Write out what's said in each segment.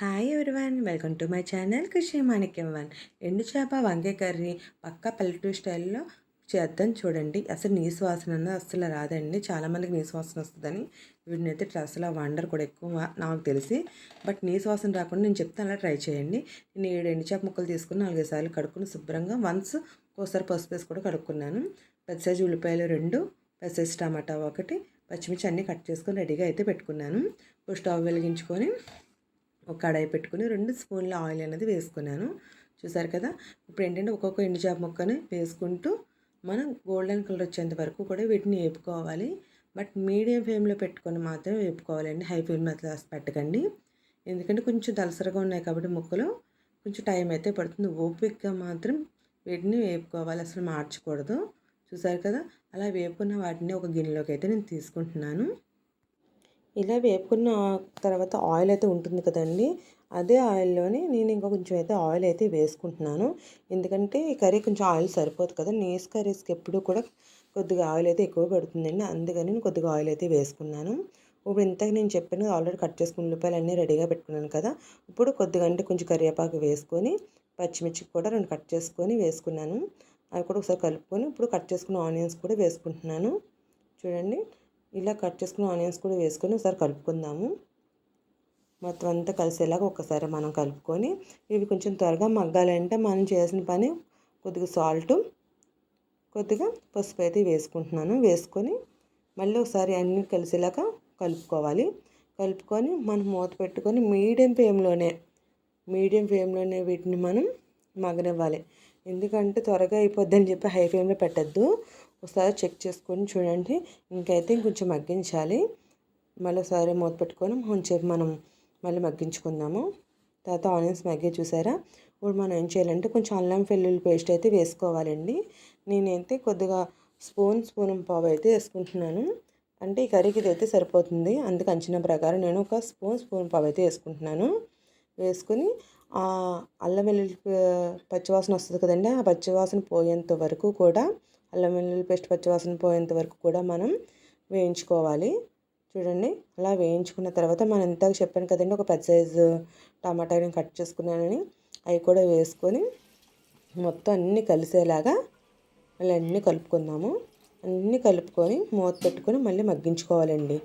Hi everyone welcome to my channel Krishi Manikyam one ఎండు చేప వంకాయ కర్రీ పక్క పల్లెటూరు స్టైల్లో చేద్దాం చూడండి. అసలు నీసు వాసన అన్నది అస్సలు రాదండి. చాలామందికి నీసు వాసన వస్తుందని వీటిని అయితే అసలు వండర్ కూడా ఎక్కువ నాకు తెలిసి. బట్ నీసు వాసన రాకుండా నేను చెప్తాను అలా ట్రై చేయండి. నేను ఏడు ఎండు చేప ముక్కలు తీసుకుని నాలుగైదు సార్లు కడుక్కుని శుభ్రంగా వన్స్ ఒకసారి పసుపు వేసి కూడా కడుక్కున్నాను. పెద్ద సైజు ఉల్లిపాయలు రెండు పెద్ద సైజు టమాటా ఒకటి పచ్చిమిర్చి అన్నీ కట్ చేసుకొని రెడీగా అయితే పెట్టుకున్నాను. స్టవ్ వెలిగించుకొని ఒక కడాయి పెట్టుకుని రెండు స్పూన్ల ఆయిల్ అనేది వేసుకున్నాను. చూసారు కదా? ఇప్పుడు ఏంటంటే ఒక్కొక్క ఎండు చేప ముక్కని వేసుకుంటూ మనం గోల్డెన్ కలర్ వచ్చేంత వరకు కూడా వీటిని వేపుకోవాలి. బట్ మీడియం ఫ్లేమ్లో పెట్టుకొని మాత్రం వేపుకోవాలండి హై ఫ్లేమ్ అట్లా పెట్టకండి. ఎందుకంటే కొంచెం దలసరగా ఉన్నాయి కాబట్టి ముక్కలు కొంచెం టైం అయితే పడుతుంది. ఓపిక్గా మాత్రం వీటిని వేపుకోవాలి. అసలు మార్చకూడదు. చూసారు కదా? అలా వేపుకున్న వాటిని ఒక గిన్నెలోకి అయితే నేను తీసుకుంటున్నాను. ఇలా వేపుకున్న తర్వాత ఆయిల్ అయితే ఉంటుంది కదండి. అదే ఆయిల్లోనే నేను ఇంకా కొంచెం అయితే ఆయిల్ అయితే వేసుకుంటున్నాను. ఎందుకంటే ఈ కర్రీ కొంచెం ఆయిల్ సరిపోదు కదా. నీస్ కర్రీస్కి ఎప్పుడు కూడా కొద్దిగా ఆయిల్ అయితే ఎక్కువ పడుతుందండి. అందుకని నేను కొద్దిగా ఆయిల్ అయితే వేసుకున్నాను. ఇప్పుడు ఇంతకు నేను చెప్పిన ఆల్రెడీ కట్ చేసుకున్న ఉల్లిపాయలు అన్నీ రెడీగా పెట్టుకున్నాను కదా. ఇప్పుడు కొద్దిగా అంటే కొంచెం కరివేపాకు వేసుకొని పచ్చిమిర్చి కూడా రెండు కట్ చేసుకొని వేసుకున్నాను. అవి కూడా ఒకసారి కలుపుకొని ఇప్పుడు కట్ చేసుకున్న ఆనియన్స్ కూడా వేసుకుంటున్నాను. చూడండి. ఇలా కట్ చేసుకున్న ఆనియన్స్ కూడా వేసుకొని ఒకసారి కలుపుకుందాము. మొత్తం అంతా కలిసేలాగా ఒకసారి మనం కలుపుకొని ఇవి కొంచెం త్వరగా మగ్గాలంటే మనం చేసిన పని కొద్దిగా సాల్ట్ కొద్దిగా పసుపు అయితే వేసుకుంటున్నాను. వేసుకొని మళ్ళీ ఒకసారి అన్నీ కలిసేలాగా కలుపుకోవాలి. కలుపుకొని మనం మూత పెట్టుకొని మీడియం ఫ్లేమ్లోనే మీడియం ఫ్లేమ్లోనే వీటిని మనం మగ్గనివ్వాలి. ఎందుకంటే త్వరగా అయిపోద్దని చెప్పి హై ఫ్లేమ్లో పెట్టద్దు. ఒకసారి చెక్ చేసుకొని చూడండి. ఇంకైతే ఇంకొంచెం మగ్గించాలి. మళ్ళీ ఒకసారి మూత పెట్టుకొని కొంచెం మనం మళ్ళీ మగ్గించుకుందాము. తర్వాత ఆనియన్స్ మగ్గే చూసారా? ఇప్పుడు మనం ఏం చేయాలంటే కొంచెం అల్లం వెల్లుల్లి పేస్ట్ అయితే వేసుకోవాలండి. నేనైతే కొద్దిగా స్పూన్ స్పూన్ పావు అయితే వేసుకుంటున్నాను. అంటే ఈ కర్రీకి ఇది అయితే సరిపోతుంది. అందుకు అంచనా ప్రకారం నేను ఒక స్పూన్ స్పూన్ పావు అయితే వేసుకుంటున్నాను. వేసుకొని అల్లం వెల్లుల్లి పచ్చివాసన వస్తుంది కదండి. ఆ పచ్చివాసన పోయేంత వరకు కూడా అల్లం వెల్లుల్లి పేస్ట్ పచ్చివాసన పోయేంత వరకు కూడా మనం వేయించుకోవాలి. చూడండి అలా వేయించుకున్న తర్వాత మనం ఇంతకు చెప్పాను కదండి ఒక పెద్ద సైజు టమాటాని కట్ చేసుకున్నానని అవి కూడా వేసుకొని మొత్తం అన్నీ కలిసేలాగా మళ్ళీ అన్నీ కలుపుకుందాము. అన్నీ కలుపుకొని మూత పెట్టుకొని మళ్ళీ మగ్గించుకోవాలండి.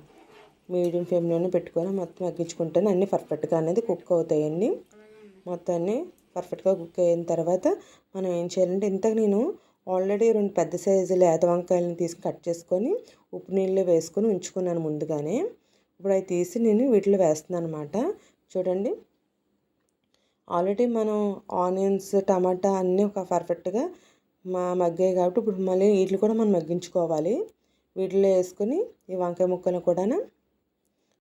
మీడియం ఫ్లేమ్లోనే పెట్టుకొని మొత్తం మగ్గించుకుంటేనే అన్నీ పర్ఫెక్ట్గా అనేది కుక్ అవుతాయండి. మొత్తం అన్నీ పర్ఫెక్ట్గా కుక్ అయిన తర్వాత మనం ఏం చేయాలంటే ఇంతకు నేను ఆల్రెడీ రెండు పెద్ద సైజు లేత వంకాయలను తీసి కట్ చేసుకొని ఉప్పు నీళ్ళు వేసుకొని ఉంచుకున్నాను ముందుగానే. ఇప్పుడు అవి తీసి నేను వీటిలో వేస్తున్నాను అనమాట చూడండి. ఆల్రెడీ మనం ఆనియన్స్ టమాటా అన్నీ ఒక పర్ఫెక్ట్గా మా మగ్గాయి కాబట్టి ఇప్పుడు మళ్ళీ వీటిని కూడా మనం మగ్గించుకోవాలి. వీటిలో వేసుకొని ఈ వంకాయ ముక్కలు కూడా